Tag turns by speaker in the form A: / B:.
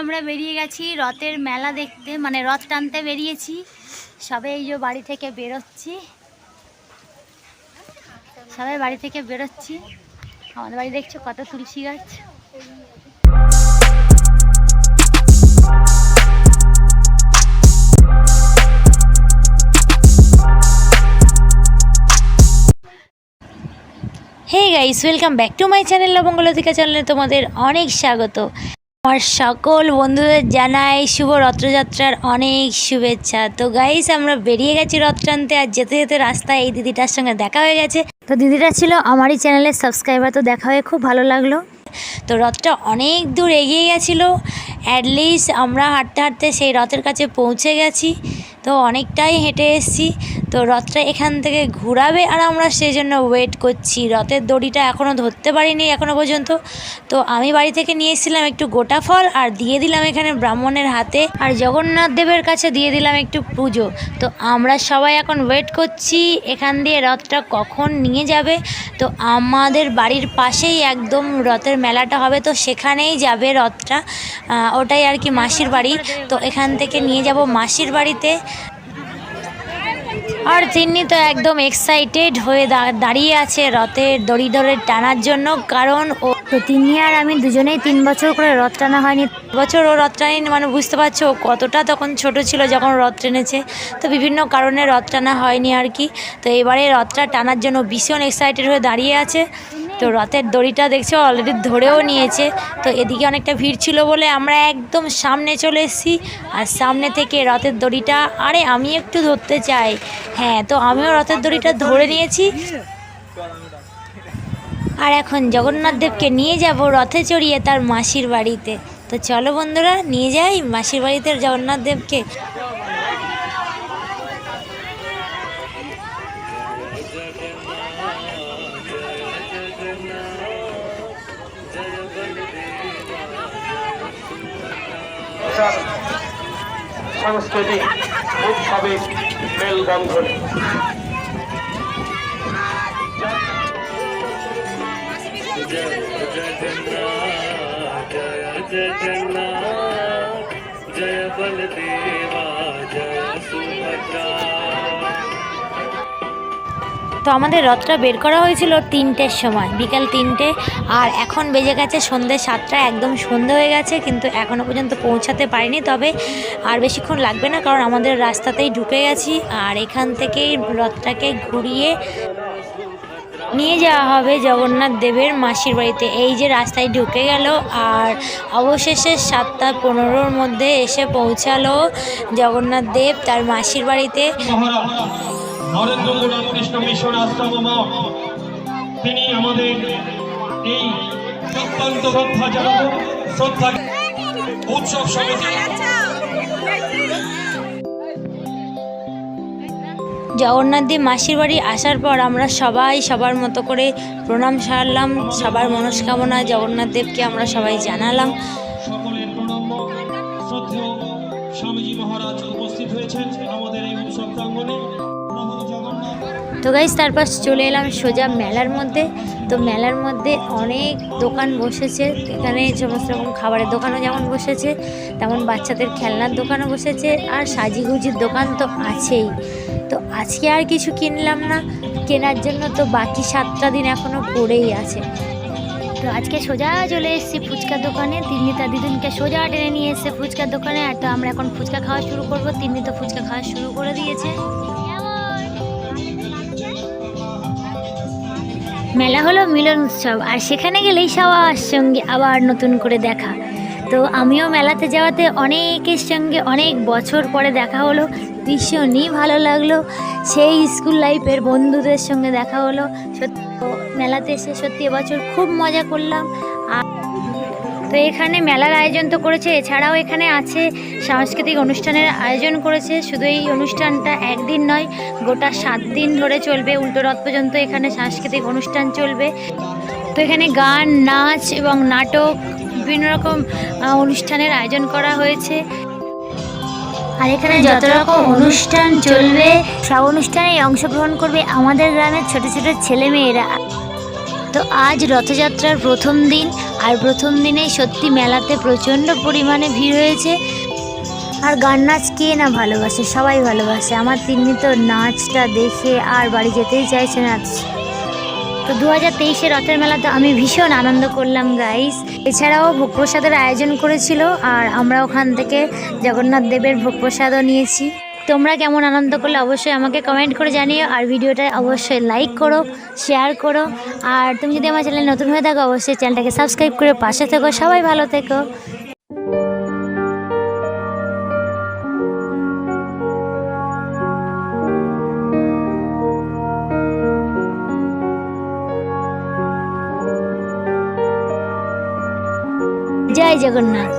A: আমরা বেরিয়ে গেছি রথের মেলা দেখতে মানে রথ টানতে বেরিয়েছি। সবে এই যে বাড়ি থেকে বেরোচ্ছি। সবাই বাড়ি থেকে বেরোচ্ছি। আমাদের বাড়ি দেখছ কত তুলসী গাছ। Guys welcome back to my channel Labanglatika চ্যানেলে তোমাদের অনেক স্বাগত। আমার সকল বন্ধুদের জানাই শুভ রথযাত্রার অনেক শুভেচ্ছা। তো গাইস আমরা বেরিয়ে গেছি রথ টানতে আর যেতে যেতে রাস্তায় এই দিদিটার সঙ্গে দেখা হয়ে গেছে। তো দিদিটা ছিল আমারই চ্যানেলের সাবস্ক্রাইবার তো দেখা হয়ে খুব ভালো লাগল। তো রথটা অনেক দূর এগিয়ে গেছিল। অ্যাটলিস্ট আমরা হাঁটতে হাঁটতে সেই রথের কাছে পৌঁছে গেছি। তো অনেকটাই হেঁটে এসেছি। তো রথটা এখান থেকে ঘোরাবে আর আমরা সেই জন্য ওয়েট করছি। রথের দড়িটা এখনও ধরতে পারিনি এখনও পর্যন্ত। তো আমি বাড়ি থেকে নিয়ে এসেছিলাম একটু গোটা ফল আর দিয়ে দিলাম এখানে ব্রাহ্মণের হাতে। আর জগন্নাথ দেবের কাছে দিয়ে দিলাম একটু পুজো। তো আমরা সবাই এখন ওয়েট করছি এখান দিয়ে রথটা কখন নিয়ে যাবে। তো আমাদের বাড়ির পাশেই একদম রথের মেলাটা হবে, তো সেখানেই যাবে রথটা। ওটাই আর কি মাসির বাড়ি। তো এখান থেকে নিয়ে যাব মাসির বাড়িতে। আর তিনি তো একদম এক্সাইটেড হয়ে দাঁড়িয়ে আছে রথের দড়ি ধরে টানার জন্য। কারণ ও তো তিনি আর আমি দুজনেই তিন বছর করে রথ টানা হয়নি। বছর ও রথ টানি মানে বুঝতে পারছ কতটা তখন ছোট ছিল যখন রথ টেনেছে। তো বিভিন্ন কারণে রথ টানা হয়নি আর কি। তো এবারে রথটা টানার জন্য ভীষণ এক্সাইটেড হয়ে দাঁড়িয়ে আছে। তো রথের দড়িটা দেখছ অলরেডি ধরেও নিয়েছে। তো এদিকে অনেকটা ভিড় ছিল বলে আমরা একদম সামনে চলে এসেছি। আর সামনে থেকে রথের দড়িটা, আরে আমি একটু ধরতে চাই। হ্যাঁ তো আমিও রথের দড়িটা ধরে নিয়েছি। আর এখন জগন্নাথ দেবকে নিয়ে যাব রথে চড়িয়ে তার মাসির বাড়িতে। তো চলো বন্ধুরা, নিয়ে যাই মাসির বাড়িতে জগন্নাথ দেবকে।
B: সাংস্কৃতিক উৎসবে মেলবন্ধন।
A: তো আমাদের রথটা বের করা হয়েছিল তিনটের সময়, বিকাল তিনটে। আর এখন বেজে গেছে সন্ধ্যে সাতটা, একদম সন্ধে হয়ে গেছে, কিন্তু এখনও পর্যন্ত পৌঁছাতে পারিনি। তবে আর বেশিক্ষণ লাগবে না, কারণ আমাদের রাস্তাতেই ঢুকে গেছি। আর এখান থেকেই রথটাকে ঘুরিয়ে নিয়ে যাওয়া হবে জগন্নাথ দেবের মাসির বাড়িতে। এই যে রাস্তায় ঢুকে গেল, আর অবশেষে সাতটা পনেরোর মধ্যে এসে পৌঁছালো জগন্নাথ দেব তার মাসির বাড়িতে।
B: নরেন্দ্র রামকৃষ্ণ মিশন আশ্রম মঠ তিনি আমাদের এই অত্যন্ত শ্রদ্ধা জানাব শ্রদ্ধা উৎসব সমিতি।
A: জগন্নাথ দেব মাসির বাড়ি আসার পর আমরা সবাই সবার মতো করে প্রণাম সারলাম সবার মনস্কামনা জগন্নাথ দেবকে আমরা সবাই জানালাম।
B: সকলের শ্রদ্ধেয় স্বামীজি মহারাজ উপস্থিত হয়েছেন আমাদের এই উৎসব প্রাঙ্গণে।
A: তো গাইজ তারপর চলে এলাম সোজা মেলার মধ্যে। তো মেলার মধ্যে অনেক দোকান বসেছে। এখানে সমস্ত রকম খাবারের দোকানও যেমন বসেছে, তেমন বাচ্চাদের খেলনার দোকানও বসেছে আর সাজিগুজির দোকান তো আছেই। তো আজকে আর কিছু কিনলাম না। কেনার জন্য তো বাকি সাতটা দিন এখনও পড়েই আছে। তো আজকে সোজা চলে এসেছি ফুচকার দোকানে। তিন্নি তার দিদিনকে সোজা টেনে নিয়ে এসেছে ফুচকার দোকানে। আর তো আমরা এখন ফুচকা খাওয়া শুরু করব। তিন্নি তো ফুচকা খাওয়া শুরু করে দিয়েছে। মেলা হলো মিলন উৎসব, আর সেখানে গেলেই সবার সঙ্গে আবার নতুন করে দেখা। তো আমিও মেলাতে যাওয়াতে অনেকের সঙ্গে অনেক বছর পরে দেখা হলো, ভীষণই ভালো লাগল। সেই স্কুল লাইফের বন্ধুদের সঙ্গে দেখা হলো। সত্যি, মেলাতে এসে সত্যি এবছর খুব মজা করলাম। আর তো এখানে মেলার আয়োজন তো করেছে, এছাড়াও এখানে আছে সাংস্কৃতিক অনুষ্ঠানের আয়োজন করেছে। শুধু এই অনুষ্ঠানটা একদিন নয়, গোটা সাত দিন ধরে চলবে। উল্টো রথ পর্যন্ত এখানে সাংস্কৃতিক অনুষ্ঠান চলবে। তো এখানে গান, নাচ এবং নাটক বিভিন্ন রকম অনুষ্ঠানের আয়োজন করা হয়েছে। আর এখানে যত রকম অনুষ্ঠান চলবে, সব অনুষ্ঠানে অংশগ্রহণ করবে আমাদের গ্রামের ছোট ছোট ছেলে মেয়েরা তো আজ রথযাত্রার প্রথম দিন, আর প্রথম দিনেই সত্যি মেলাতে প্রচণ্ড পরিমাণে ভিড় হয়েছে। আর গান নাচ কে না ভালোবাসে? সবাই ভালোবাসে। আমার তিন্নি তো নাচটা দেখে আর বাড়ি যেতেই চাইছে নাচ তো দু হাজার তেইশে রথের মেলাতে আমি ভীষণ আনন্দ করলাম গাইস এছাড়াও ভোগ প্রসাদের আয়োজন করেছিল, আর আমরা ওখান থেকে জগন্নাথ দেবের ভোগ প্রসাদও নিয়েছি। তোমরা কেমন আনন্দ করলে অবশ্যই আমাকে কমেন্ট করে জানিও, আর ভিডিওটা অবশ্যই লাইক করো শেয়ার করো, আর তুমি যদি আমার চ্যানেল নতুন হয়ে থাকো, অবশ্যই চ্যানেলটাকে সাবস্ক্রাইব করে পাশে থেকো, সবাই ভালো থেকো। জয় জগন্নাথ।